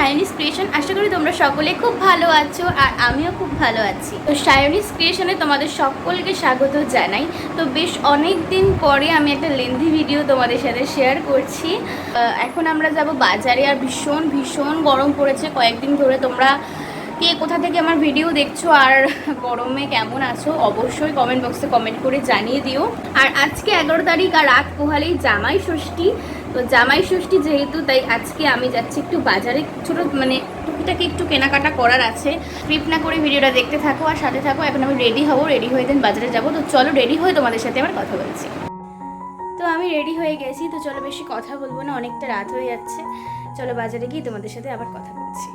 শাইনিস creation আশা করি তোমরা সকলে খুব ভালো আছো আর আমিও খুব ভালো আছি। তো শাইনিস ক্রিয়েশনে তোমাদের সকলকে স্বাগত জানাই। তো বেশ অনেক দিন পরে আমি একটা লেন্দি ভিডিও তোমাদের সাথে শেয়ার করছি। এখন আমরা যাব বাজারে আর ভীষণ ভীষণ গরম পড়েছে। কয়েকদিন ধরে তোমরা কে কোথা থেকে আমার ভিডিও দেখছ আর গরমে কেমন আছো অবশ্যই কমেন্ট বক্সে কমেন্ট করে জানিয়ে দিও। আর আজকে এগারো তারিখ আর রাত পোহালেই জামাই ষষ্ঠী। তো জামাই ষষ্ঠী যেহেতু, তাই আজকে আমি যাচ্ছি একটু বাজারে। ছোটো মানে টুকিটাকে একটু কেনাকাটা করার আছে। ট্রিপ না করে ভিডিওটা দেখতে থাকো আর সাথে থাকো। এখন আমি রেডি হব, রেডি হয়ে দেন বাজারে যাব। তো চলো রেডি হয়ে তোমাদের সাথে আবার কথা বলছি। তো আমি রেডি হয়ে গেছি। তো চলো বেশি কথা বলব না, অনেকটা রাত হয়ে যাচ্ছে। চলো বাজারে গিয়ে তোমাদের সাথে আবার কথা বলছি।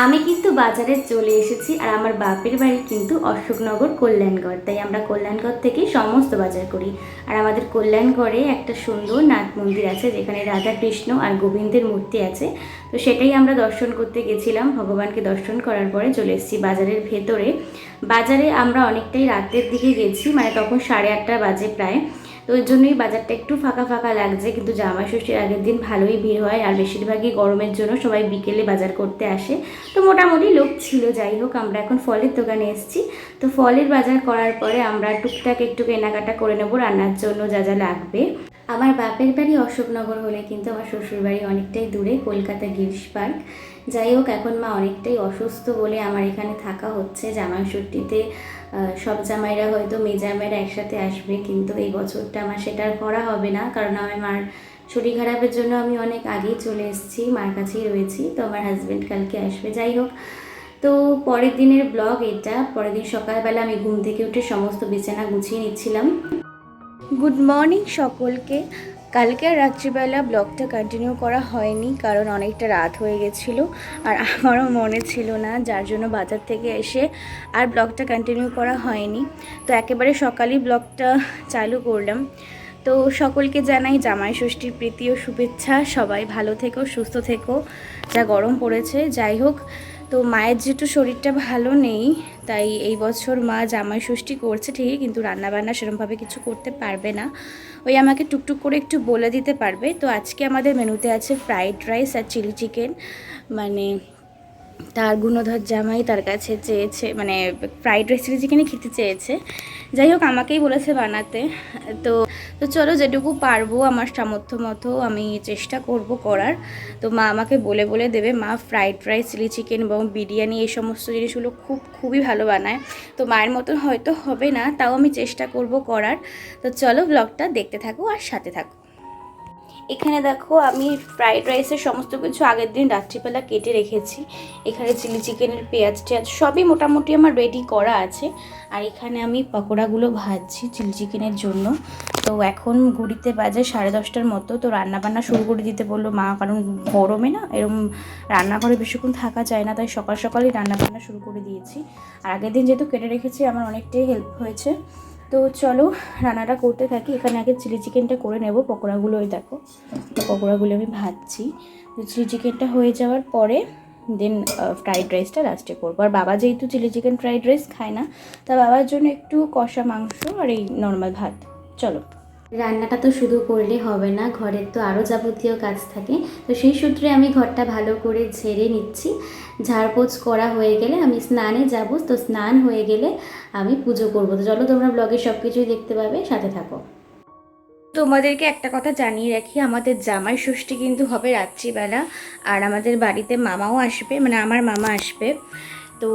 আমি কিন্তু বাজারে চলে এসেছি আর আমার বাপের বাড়ি কিন্তু অশোকনগর কল্যাণগড়। তাই আমরা কল্যাণগড় থেকে সমস্ত বাজার করি। আর আমাদের কল্যাণগড়ে একটা সুন্দর নাট মন্দির আছে, যেখানে রাধা কৃষ্ণ আর গোবিন্দের মূর্তি আছে। তো সেটাই আমরা দর্শন করতে গেছিলাম, ভগবানকে দর্শন করার পরে চলে এসেছি বাজারের ভেতরে। বাজারে আমরা অনেকটাই রাতের দিকে গেছি মানে তখন সাড়ে আটটা বাজে প্রায়। ওই জন্যই বাজারটা একটু ফাঁকা ফাঁকা লাগছে, কিন্তু জামাই ষষ্ঠীর আগের দিন ভালোই ভিড় হয় আর বেশিরভাগই গরমের জন্য সবাই বিকেলে বাজার করতে আসে। তো মোটামুটি লোক ছিল, যাই হোক, আমরা এখন ফলের দোকানে এসেছি। তো ফলের বাজার করার পরে আমরা টুকটাক একটু কেনাকাটা করে নেব, রান্নার জন্য যা যা লাগবে। আমার বাপের বাড়ি অশোকনগর হলে কিন্তু আমার শ্বশুর বাড়ি অনেকটাই দূরে, কলকাতা গিরিশ পার্ক। যাই হোক, এখন মা অনেকটাই অসুস্থ বলে আমার এখানে থাকা হচ্ছে। জামাই ষষ্ঠীতে সব জামাইরা হয়তো মেয়ে জামাইরা একসাথে আসবে, কিন্তু এই বছরটা আমার সেটা আর করা হবে না। কারণ আমার মার শরীর খারাপের জন্য আমি অনেক আগেই চলে এসেছি, মার কাছেই রয়েছি, তো আমার হাজব্যান্ড কালকে আসবে। যাই হোক, তো পরের দিনের ব্লগ এটা। পরের দিন সকালবেলা আমি ঘুম থেকে উঠে সমস্ত বিছানা গুছিয়ে নিচ্ছিলাম। গুড মর্নিং সকলকে। কালকে আর রাত্রিবেলা ব্লগটা কন্টিনিউ করা হয়নি, কারণ অনেকটা রাত হয়ে গেছিল আর আমারও মনে ছিল না, যার জন্য বাজার থেকে এসে আর ব্লগটা কন্টিনিউ করা হয়নি। তো একেবারে সকালেই ব্লগটা চালু করলাম। তো সকলকে জানাই জামাই ষষ্ঠীর প্রীতি ও শুভেচ্ছা। সবাই ভালো থেকো, সুস্থ থেকো। যা গরম পড়েছে, যাই হোক। তো মায়ের যেহেতু শরীরটা ভালো নেই, তাই এই বছর মা জামাই ষষ্ঠী করছে ঠিকই, কিন্তু রান্নাবান্না সেরকমভাবে কিছু করতে পারবে না। ওই আমাকে টুকটুক করে একটু বলে দিতে পারবে। তো আজকে আমাদের মেনুতে আছে ফ্রাইড রাইস আর চিলি চিকেন মানে তার গুণধর জামাই তার কাছে চেয়েছে মানে ফ্রাইড রাইস চিলি চিকেনই খেতে চেয়েছে। যাই হোক, আমাকেই বলেছে বানাতে। তো তো চলো যেটুকু পারব আমার সামর্থ্য মতো আমি চেষ্টা করব করার। তো মা আমাকে বলে বলে দেবে, মা ফ্রাইড রাইস চিলি চিকেন এবং বিরিয়ানি এই সমস্ত জিনিসগুলো খুব খুবই ভালো বানায়। তো মায়ের মতন হয়তো হবে না, তাও আমি চেষ্টা করব করার। তো চলো ব্লগটা দেখতে থাকো আর সাথে থাকো। এখানে দেখো আমি ফ্রাইড রাইসের সমস্ত কিছু আগের দিন রাত্রিবেলা কেটে রেখেছি। এখানে চিলি চিকেনের পেঁয়াজ টেয়াজ সবই মোটামুটি আমার রেডি করা আছে। আর এখানে আমি পকোড়াগুলো ভাজছি চিলি চিকেনের জন্য। তো এখন ঘুরিতে বাজে সাড়ে দশটার মতো। তো রান্নাবান্না শুরু করে দিতে বলল মা, কারণ গরমে না এরকম রান্নাঘরে বেশিক্ষণ থাকা যায় না, তাই সকাল সকালই রান্নাবান্না শুরু করে দিয়েছি। আর আগের দিন যেহেতু কেটে রেখেছি, আমার অনেকটাই হেল্প হয়েছে। তো চলো রান্নাটা করতে থাকি। এখানে আগে চিলি চিকেনটা করে নেব, পকোড়াগুলো ওই দেখো। পকোড়াগুলো আমি ভাজছি। তো চিলি চিকেনটা হয়ে যাওয়ার পরে দেন ফ্রাইড রাইসটা লাস্টে করব। আর বাবা যেহেতু চিলি চিকেন ফ্রাইড রাইস খায় না, তা বাবার জন্য একটু কষা মাংস আর এই নর্মাল ভাত। চলো। রান্নাটা তো শুধু করলে হবে না, ঘরের তো আরও যাবতীয় কাজ থাকে। তো সেই সূত্রে আমি ঘরটা ভালো করে ঝেড়ে নিচ্ছি। ঝাড়পোছ করা হয়ে গেলে আমি স্নানে যাব, তো স্নান হয়ে গেলে আমি পুজো করব। তো চলো তোমরা ব্লগে সব কিছুই দেখতে পাবে, সাথে থাকো। তোমাদেরকে একটা কথা জানিয়ে রাখি, আমাদের জামাই ষষ্ঠী কিন্তু হবে রাত্রিবেলা, আর আমাদের বাড়িতে মামাও আসবে মানে আমার মামা আসবে। তো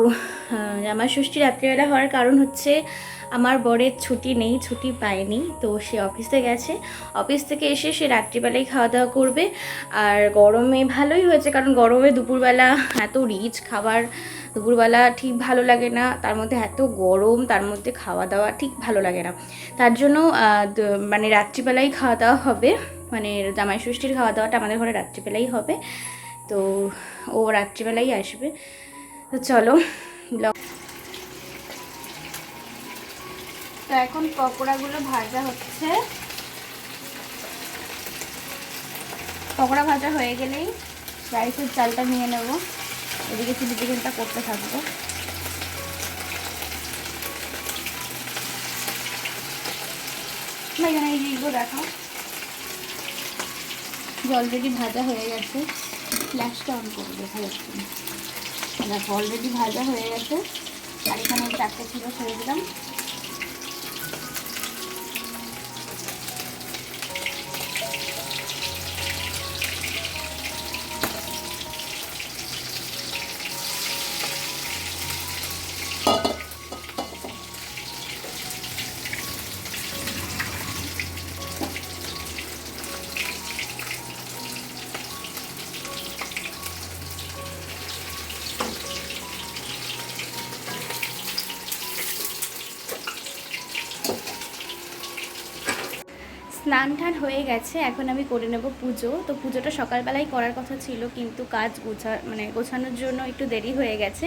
জামাই ষষ্ঠী রাত্রিবেলা হওয়ার কারণ হচ্ছে আমার বরের ছুটি নেই, ছুটি পায়নি, তো সে অফিসে গেছে। অফিস থেকে এসে সে রাত্রিবেলায় খাওয়া দাওয়া করবে। আর গরমে ভালোই হয়েছে, কারণ গরমে দুপুরবেলা এত রিচ খাবার, দুপুরবেলা ঠিক ভালো লাগে না, তার মধ্যে এত গরম, তার মধ্যে খাওয়া দাওয়া ঠিক ভালো লাগে না। তার জন্য মানে রাত্রিবেলাই খাওয়া দাওয়া হবে। মানে জামাই ষষ্ঠীর খাওয়া দাওয়াটা আমাদের ঘরে রাত্রিবেলাই হবে। তো ও রাত্রিবেলাই আসবে। তো চলো, ব্লগ তো এখন পকোড়াগুলো ভাজা হচ্ছে। পকোড়া ভাজা হয়ে গেলেই রাইসের চালটা নিয়ে নেব। এদিকে চিলি চিকেনটা করতে থাকব। এখানে এই যেগুলো দেখাও। অলরেডি ভাজা হয়ে গেছে ফ্ল্যাশটা অন করে দেখা যাচ্ছে দেখো অলরেডি ভাজা হয়ে গেছে। আর এখানে চারটে ছিল, ছেড়ে দিলাম। স্নান টান হয়ে গেছে, এখন আমি করে নেব পুজো। তো পুজোটা সকালবেলায় করার কথা ছিল, কিন্তু কাজ গোছা মানে গোছানোর জন্য একটু দেরি হয়ে গেছে।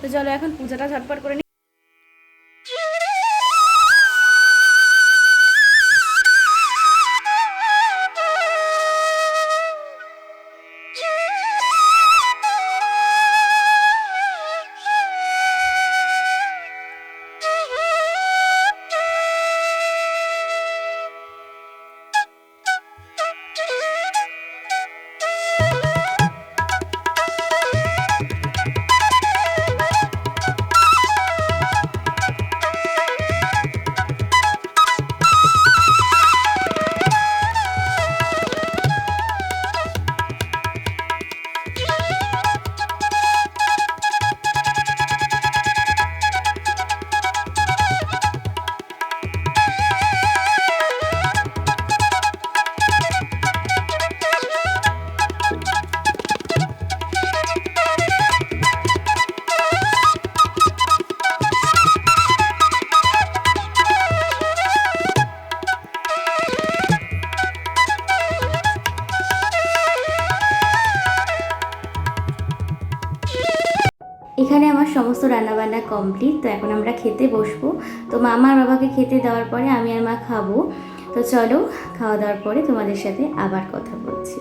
তো চলো এখন পুজোটা ঝটপট করে কমপ্লিট তো এখন আমরা খেতে বসবো। তো মামা আর বাবাকে খেতে দেওয়ার পরে আমি আর মা খাব। তো চলো, খাওয়া দাওয়ার পরে তোমাদের সাথে আবার কথা বলছি।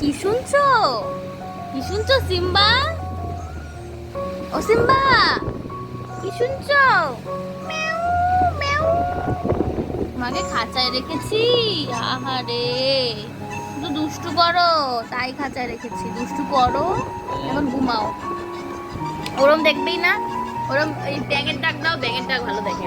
কি শুনছো? কি শুনছো, সিম্বা? ও, সিম্বা! শুনছো। তোমাকে খাঁচায় রেখেছি। আহারে। শুধু দুষ্টু করো, তাই খাঁচায় রেখেছি। দুষ্টু করো, এখন ঘুমাও। ওরম দেখবেই না? ওরম এই ব্যাগের ডাক দাও ব্যাগের ডাক ভালো দেখে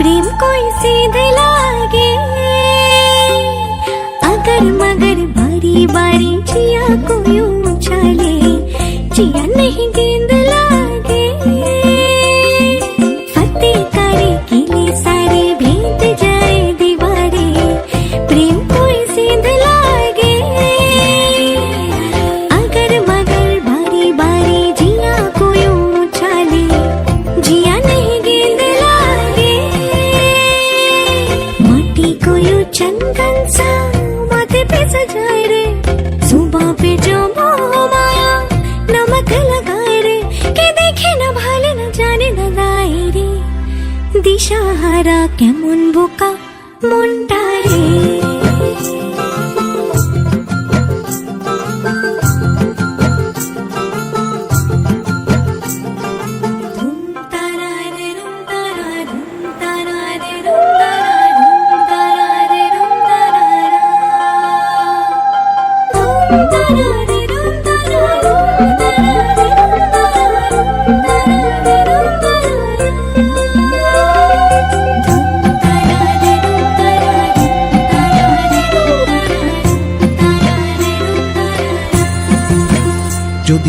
प्रेम कोई सीध लागे अगर मगर बारी बारी जिया को यूं उछाले जिया नहीं गेंद কেমন বোকা মনটা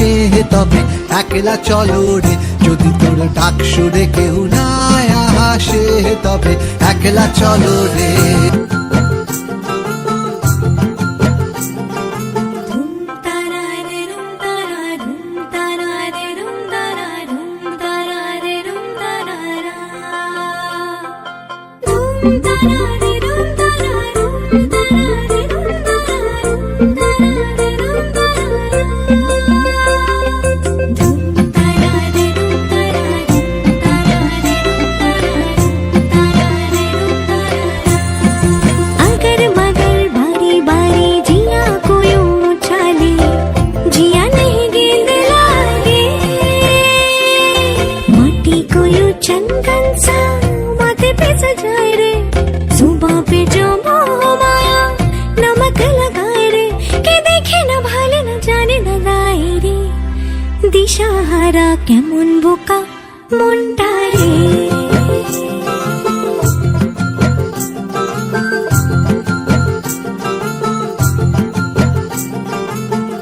আসে তবে, একলা চলো রে। যদি তোর ডাক শুনে কেউ না আসে তবে, একলা চলো রে।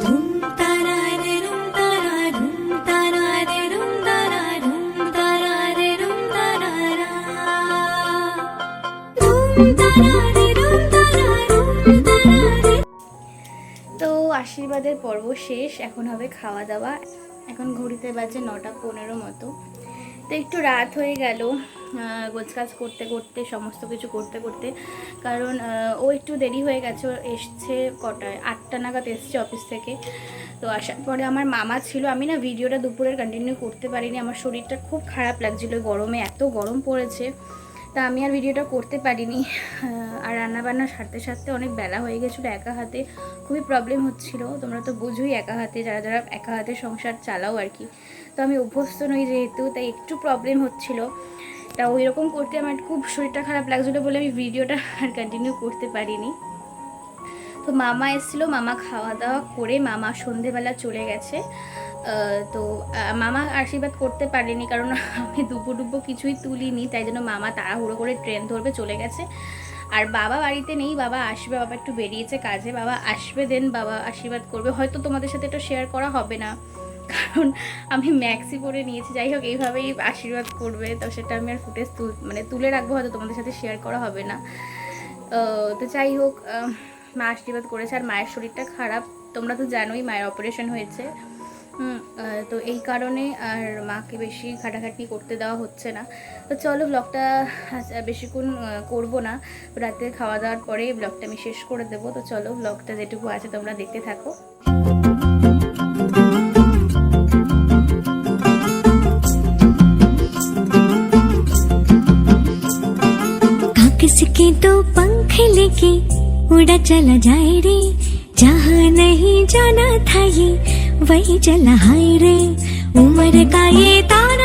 রুম তারা রুম তারা রে তো আশীর্বাদের পর্ব শেষ এখন হবে খাওয়া দাওয়া। এখন ঘড়িতে বাজে নটা পনেরো মতো। তো একটু রাত হয়ে গেল গোছকাজ করতে করতে, সমস্ত কিছু করতে করতে, কারণ ও একটু দেরি হয়ে গেছে এসছে কটায়? আটটা নাগাদ এসছে অফিস থেকে। তো আসার পরে আমার মামা ছিল, আমি না ভিডিওটা দুপুরের কন্টিনিউ করতে পারিনি, আমার শরীরটা খুব খারাপ লাগছিল, গরমে এত গরম পড়েছে। তা আমি আর ভিডিওটা করতে পারিনি। আর রান্নাবান্না সারতে সারতে অনেক বেলা হয়ে গেছিল একা হাতে। খুবই প্রবলেম হচ্ছিল। তোমরা তো বুঝোই একা হাতে, যারা যারা একা হাতে সংসার চালাও আর কি। তো আমি অভ্যস্ত নই যেহেতু, তাই একটু প্রবলেম হচ্ছিল। তা ওই রকম করতে আমার খুব শরীরটা খারাপ লাগছিল বলে আমি ভিডিওটা আর কন্টিনিউ করতে পারিনি। তো মামা এসেছিল, মামা খাওয়া দাওয়া করে, মামা সন্ধেবেলা চলে গেছে। তো মামা আশীর্বাদ করতে পারেনি কারণ আমি দুপুর দুপুর কিছুই তুলিনি, তাই জন্য মামা তাড়াহুড়ো করে ট্রেন ধরবে চলে গেছে। আর বাবা বাড়িতে নেই, বাবা আসবে, বাবা একটু বেরিয়েছে কাজে, বাবা আসবে দেন বাবা আশীর্বাদ করবে। হয়তো তোমাদের সাথে এটা শেয়ার করা হবে না, কারণ আমি ম্যাক্সি পরে নিয়েছি, যাই হোক এইভাবেই আশীর্বাদ করবে, তো সেটা আমি আর ফুটেজ তুল মানে তুলে রাখব, হয়তো তোমাদের সাথে শেয়ার করা হবে না। তো যাই হোক মা আশীর্বাদ করেছে, আর মায়ের শরীরটা খারাপ, তোমরা তো জানোই মায়ের অপারেশন হয়েছে। তো এই কারণে আর মাকে বেশি খাটাখাটি করতে দেওয়া হচ্ছে না তো চলো ব্লগটা বেশিক্ষণ আহ, করবো না রাতে খাওয়া দাওয়ার পরে ব্লগটা আমি শেষ করে দেবো তো চলো ব্লগটা যেটুকু আছে তোমরা দেখতে থাকো कागज के दो पंख लेके उड़ा चला जाए रे जहाँ नहीं जाना था ये वही चला हाय रे उम्र का ये ताना